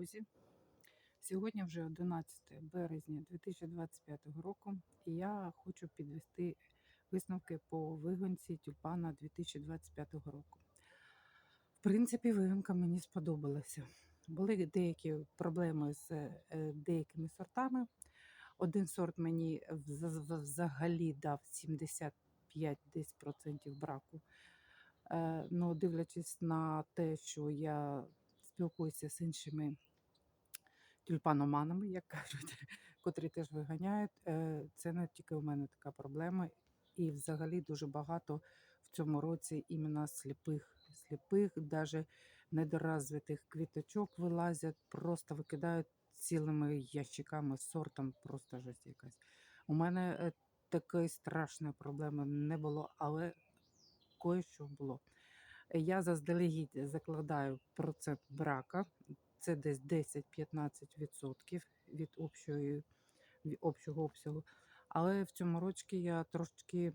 друзі! Сьогодні вже 11 березня 2025 року, і я хочу підвести висновки по вигонці тюльпана 2025 року. В принципі, вигонка мені сподобалася. Були деякі проблеми з е, деякими сортами. Один сорт мені взагалі дав 75 десь процентів браку. Е, Ну, дивлячись на те, що я спілкуюся з іншими тюльпаноманами, як кажуть, котрі теж виганяють, е, це не тільки у мене така проблема. І взагалі дуже багато в цьому році іменно сліпих, сліпих, навіть недоразвитих квіточок вилазять, просто викидають цілими ящиками сортом, просто жесть якась. У мене е, такої страшної проблеми не було, але кое-що було. Я заздалегідь закладаю процент брака, це десь 10-15% від общої, общого обсягу. Але в цьому році я трошки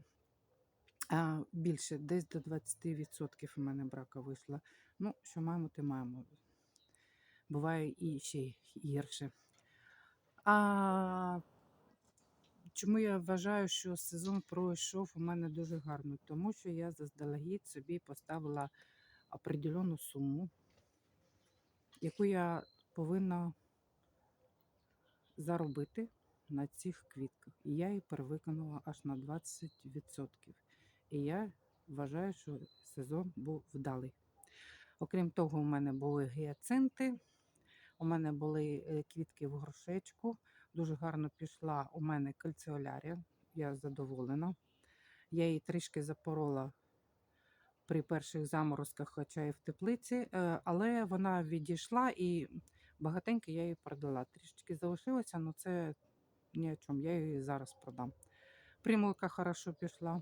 а, більше, десь до 20% у мене брака вийшло. Ну, що маємо, те маємо. Буває і ще гірше. А чому я вважаю, що сезон пройшов у мене дуже гарно? Тому що я заздалегідь собі поставила определену суму, яку я повинна заробити на цих квітках. І я її перевиконала аж на 20%. І я вважаю, що сезон був вдалий. Окрім того, у мене були гіацинти, у мене були е, квітки в горшечку. Дуже гарно пішла у мене кальціолярія. Я задоволена. Я її трішки запорола при перших заморозках, хоча і в теплиці, е, але вона відійшла і багатенько я її продала. Трішечки залишилося, але це ні о чому. Я її зараз продам. Примулка хорошо пішла.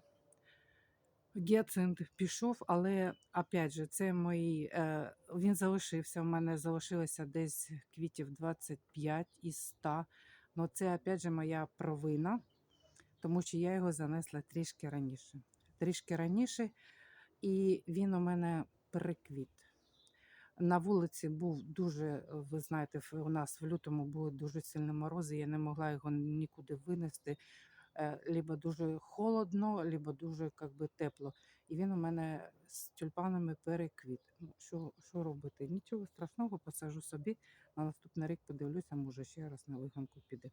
Гіацинт пішов, але опять же, це мої. Е, він залишився. У мене залишилося десь квітів 25 із 100. Ну, це опять же моя провина, тому що я його занесла трішки раніше. Трішки раніше, і він у мене переквіт. На вулиці був дуже, ви знаєте, у нас в лютому були дуже сильні морози, я не могла його нікуди винести. Е, Либо дуже холодно, либо дуже как би, тепло. І він у мене з тюльпанами переквіт. Ну, що, що робити? Нічого страшного, посажу собі. На наступний рік подивлюся, може ще раз на виганку піде.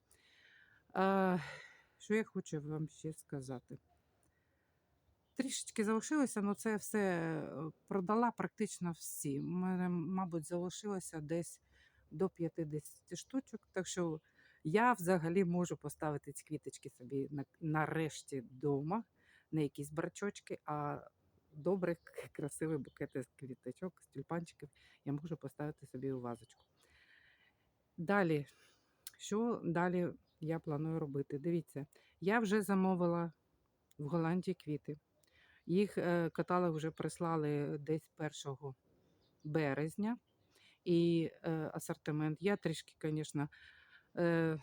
А, що я хочу вам ще сказати? Трішечки залишилося, але це все е, продала практично всі. У мене, мабуть, залишилося десь до 50 штучок. Так що я взагалі можу поставити ці квіточки собі нарешті вдома, не якісь брачочки, а добрий, красивий букет з квіточок, з тюльпанчиків я можу поставити собі у вазочку. Далі, що далі я планую робити? Дивіться, я вже замовила в Голландії квіти. Їх е, каталог вже прислали десь 1 березня. І е, асортимент. Я трішки, звісно, е,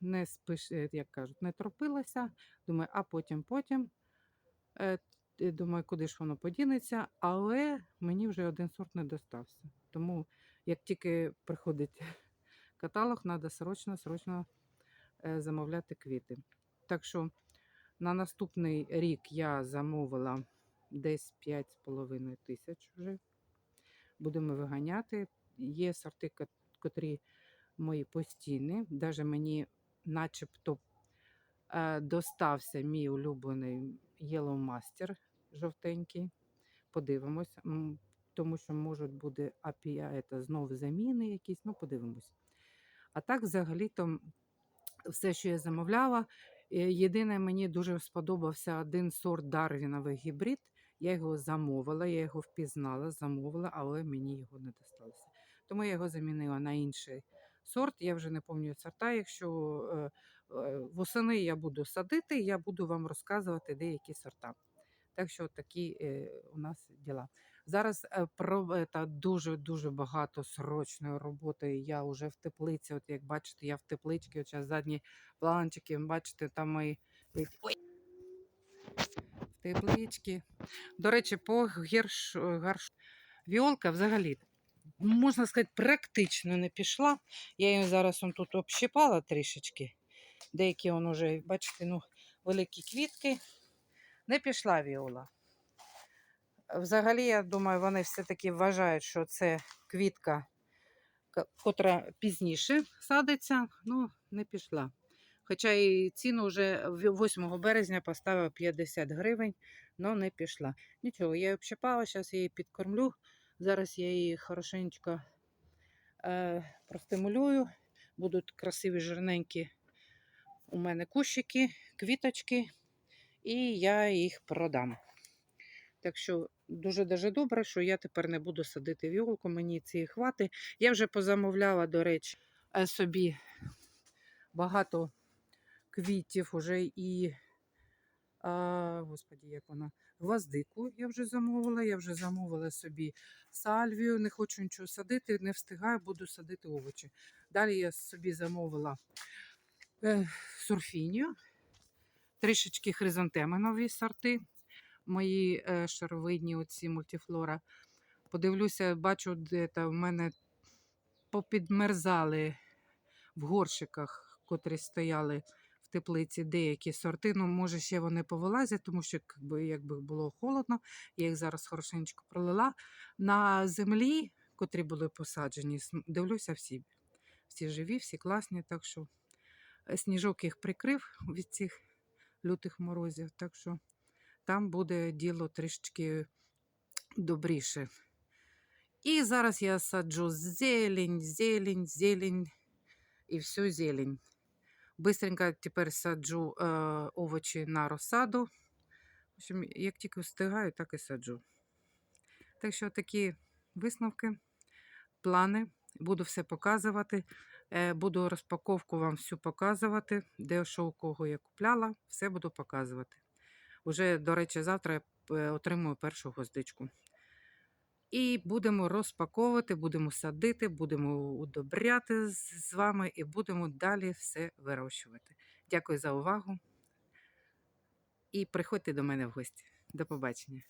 не спиш, як кажуть, не тропилася. Думаю, а потім, потім. Думаю, куди ж воно подінеться, але мені вже один сорт не достався. Тому як тільки приходить каталог, треба срочно, срочно замовляти квіти. Так що на наступний рік я замовила десь 5,5 тисяч вже. Будемо виганяти. Є сорти, котрі мої постійні. Навіть мені начебто е, достався мій улюблений Yellow Master жовтенький. Подивимось, тому що можуть бути API, знову заміни якісь, ну подивимось. А так, взагалі-то, все, що я замовляла. Е, Єдине, мені дуже сподобався один сорт Дарвіновий гібрид. Я його замовила, я його впізнала, замовила, але мені його не досталося. Тому я його замінила на інший сорт. Я вже не пам'ятаю сорта. Якщо е, е, восени я буду садити, я буду вам розказувати деякі сорта. Так що такі у нас діла. Зараз е, про е, та дуже-дуже багато срочної роботи. Я вже в теплиці. От як бачите, я в тепличці, от зараз задні планчики, бачите, там мої Ой. в тепличці. До речі, по гірш, гарш... Віолка взагалі можна сказати, практично не пішла. Я її зараз он тут общипала трішечки. Деякі он уже, бачите, ну, великі квітки. Не пішла віола. Взагалі, я думаю, вони все-таки вважають, що це квітка, котра пізніше садиться, ну, не пішла. Хоча і ціну вже 8 березня поставив 50 гривень, але не пішла. Нічого, я її общипала, зараз я її підкормлю. Зараз я її хорошенько е, простимулюю. Будуть красиві жирненькі у мене кущики, квіточки, і я їх продам. Так що дуже дуже добре, що я тепер не буду садити віолку, мені цієї хвати. Я вже позамовляла, до речі, е, собі багато квітів уже і, а, господі, як вона, гвоздику я вже замовила. Я вже замовила собі сальвію, не хочу нічого садити, не встигаю, буду садити овочі. Далі я собі замовила е, сурфінію, трішечки хризантеми нові сорти мої е, шаровидні, оці мультифлора. Подивлюся, бачу, де та в мене попідмерзали в горшиках, котрі стояли в теплиці, деякі сорти. Ну, може, ще вони повилазять, тому що якби, якби було холодно, я їх зараз хорошенько пролила. На землі, котрі були посаджені, дивлюся всі. Всі живі, всі класні. Так що е, сніжок їх прикрив від цих лютих морозів. Так що там буде діло трішечки добріше. І зараз я саджу зелень, зелень, зелень і всю зелень. Бистренько тепер саджу е, овочі на розсаду. В общем, як тільки встигаю, так і саджу. Так що такі висновки, плани. Буду все показувати. Е, буду розпаковку вам всю показувати, де що у кого я купляла, все буду показувати. Уже, до речі, завтра я е, отримую першу гвоздичку. І будемо розпаковувати, будемо садити, будемо удобряти з вами і будемо далі все вирощувати. Дякую за увагу. І приходьте до мене в гості. До побачення.